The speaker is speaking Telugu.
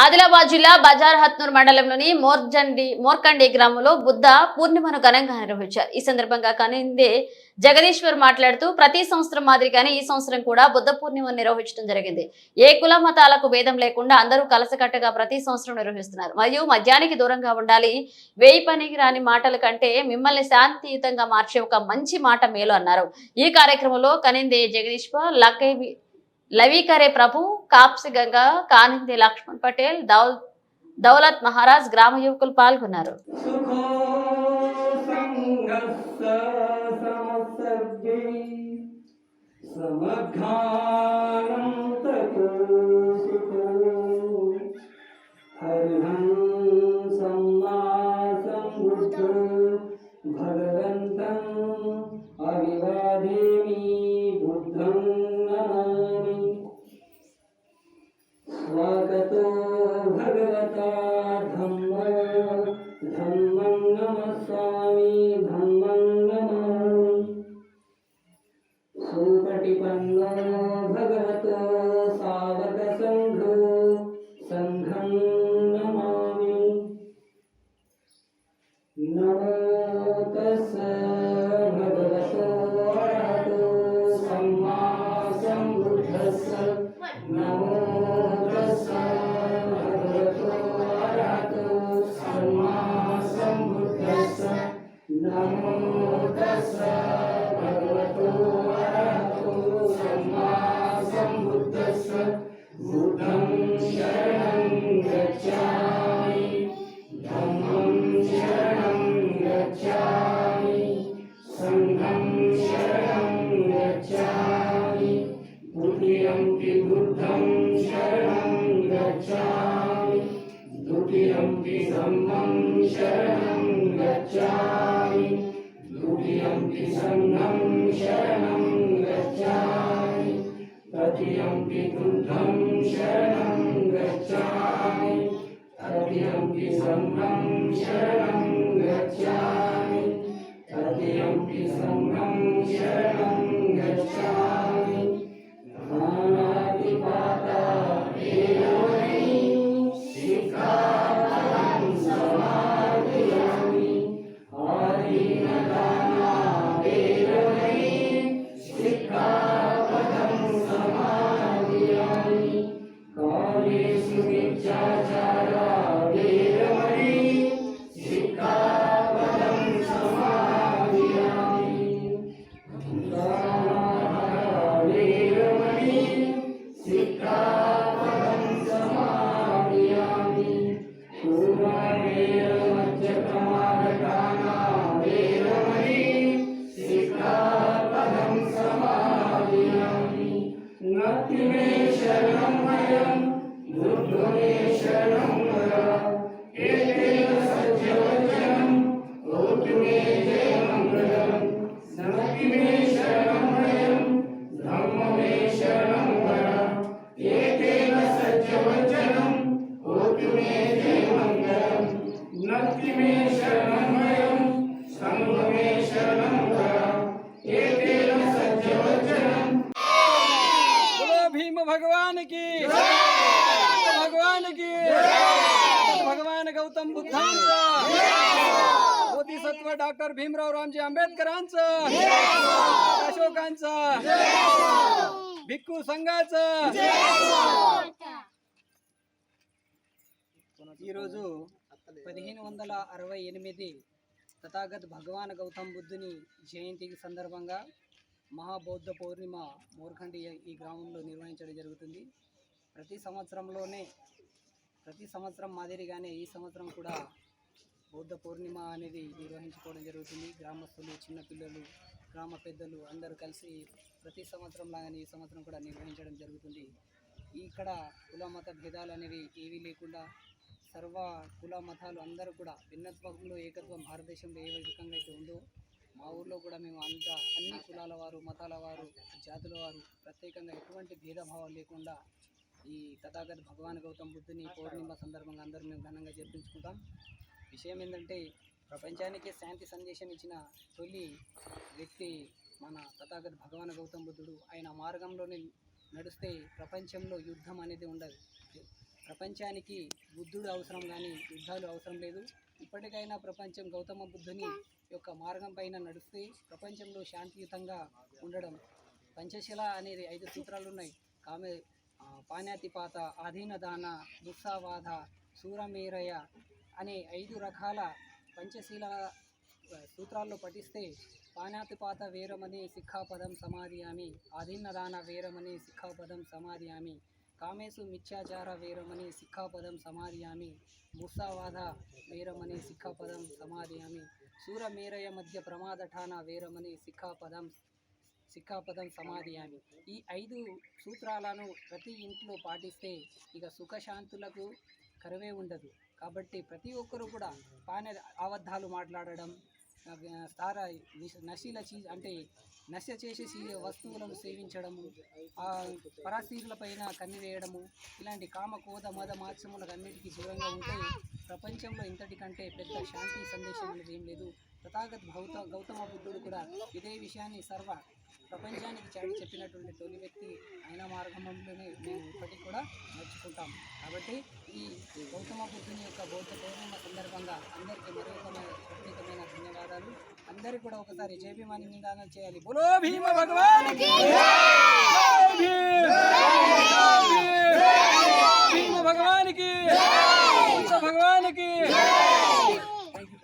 ఆదిలాబాద్ జిల్లా బజార్ హత్నూర్ మండలంలోని మోర్జండి మోర్కండి గ్రామంలో బుద్ధ పూర్ణిమను ఘనంగా నిర్వహించారు. ఈ సందర్భంగా కనిందే జగదీశ్వర్ మాట్లాడుతూ ప్రతి సంవత్సరం మాదిరిగానే ఈ సంవత్సరం కూడా బుద్ధ పూర్ణిమను నిర్వహించడం జరిగింది. ఏ కుల మతాలకు భేదం లేకుండా అందరూ కలసకట్టగా ప్రతి సంవత్సరం నిర్వహిస్తున్నారు. మరియు మద్యానికి దూరంగా ఉండాలి. వేయి పనికి రాని మాటల కంటే మిమ్మల్ని శాంతియుతంగా మార్చే ఒక మంచి మాట మేలు అన్నారు. ఈ కార్యక్రమంలో కనిందే జగదీశ్వర్ లకేవి లవీకరే ప్రభు కాప్సి గంగా కానింది లక్ష్మణ్ పటేల్ దౌల్ దౌలత్ మహారాజ్ గ్రామ యువకులు పాల్గొన్నారు. सुखो सङ्घं शरणं गच्छामि द्वितीयम्पि बुद्धं शरणं गच्छामि द्वितीयम्पि धम्मं शरणं गच्छामि द्वितीयम्पि सङ्घं शरणं गच्छामि तृतीयम्पि बुद्धं शरणं गच्छामि तृतीयम्पि सङ्घं शरणं गच्छामि तृतीयम्पि सङ्घं शरणं गच्छामि बोलो भीम भगवान की भगवान की भगवान गौतम बुद्धांचा बोधिसत्व डॉक्टर भीमराव रामजी आंबेडकरांचं अशोकांचं भिक्खू संघाचं ఈరోజు పదిహేను వందల అరవై ఎనిమిది తథాగత్ భగవాన్ గౌతమ్ బుద్ధుని జయంతికి సందర్భంగా మహాబౌద్ధ పౌర్ణిమ మోర్ఖండి ఈ గ్రామంలో నిర్వహించడం జరుగుతుంది. ప్రతి సంవత్సరంలోనే ప్రతి సంవత్సరం మాదిరిగానే ఈ సంవత్సరం కూడా బౌద్ధ పౌర్ణిమ అనేది నిర్వహించుకోవడం జరుగుతుంది. గ్రామస్తులు చిన్నపిల్లలు గ్రామ పెద్దలు అందరూ కలిసి ప్రతి సంవత్సరం లాగానే ఈ సంవత్సరం కూడా నిర్వహించడం జరుగుతుంది. ఇక్కడ కుల మత భేదాలు అనేవి ఏవీ లేకుండా సర్వ కుల మతాలు అందరూ కూడా భిన్నత్వంలో ఏకత్వం భారతదేశంలో ఏ విధంగా అయితే ఉందో మా ఊర్లో కూడా మేము అంతా అన్ని కులాల వారు మతాల వారు జాతుల వారు ప్రత్యేకంగా ఎటువంటి భేదభావం లేకుండా ఈ తథాగత భగవాన్ గౌతమ్ బుద్ధుని పౌర్ణిమ సందర్భంగా అందరూ మేము ఘనంగా జరిపించుకుంటాం. విషయం ఏంటంటే ప్రపంచానికి శాంతి సందేశం ఇచ్చిన తొలి వ్యక్తి మన తథాగత భగవాన్ గౌతమ్ బుద్ధుడు. ఆయన మార్గంలోనే నడిస్తే ప్రపంచంలో యుద్ధం అనేది ఉండదు. ప్రపంచానికి బుద్ధుడు అవసరం కానీ యుద్ధాలు అవసరం లేదు. ఇప్పటికైనా ప్రపంచం గౌతమ బుద్ధుని యొక్క మార్గం పైన నడిస్తే ప్రపంచంలో శాంతియుతంగా ఉండడం. పంచశిల అనేది ఐదు సూత్రాలు ఉన్నాయి కామె పాణ్యాతిపాత ఆధీనదాన దుస్సావాద సూరమేరయ అనే ఐదు రకాల పంచశీల సూత్రాల్లో పఠిస్తే పాణ్యాతిపాత వేరమని సిక్ఖాపదం సమాధియామి ఆధీనదాన వేరమని సిక్ఖాపదం సమాధియామి కామేశు మిథ్యాచార వేరమని సిక్ఖాపదం సమాధియామి ముసావాద వేరమని సిక్ఖాపదం సమాధియామి సూరమేరయ మధ్య ప్రమాదఠాన వేరమని సిక్ఖాపదం సిక్ఖాపదం సమాధియామి. ఈ ఐదు సూత్రాలను ప్రతి ఇంట్లో పాటిస్తే ఇక సుఖశాంతులకు కరువే ఉండదు. కాబట్టి ప్రతి ఒక్కరూ కూడా పాన అబద్ధాలు మాట్లాడడం ఆ, నశీల చీజ్ అంటే నశ చేసే వస్తువులను సేవించడము ఆ పైన కన్నివేయడము ఇలాంటి కామ కోద మద మాత్సములకు అన్నిటికీ దూరంగా ఉంటే ప్రపంచంలో ఇంతటి కంటే పెద్ద శాంతి సందేశం అనేది ఏం లేదు. తథాగత్ గౌత గౌతమ బుద్ధుడు కూడా ఇదే విషయాన్ని సర్వ ప్రపంచానికి చాటి చెప్పినటువంటి తొలి వ్యక్తి ఆయన మార్గంలోనే మేము ఇప్పటికి కూడా నడుచుకుంటాం. కాబట్టి ఈ గౌతమ బుద్ధుని యొక్క బౌద్ధ పౌర్ణిమ సందర్భంగా అందరికీ మరొకమైన ప్రత్యేకమైన ధన్యవాదాలు. అందరికీ కూడా ఒకసారి జైభీమాని నిదానం చేయాలి. బులో భీమ భగవాన్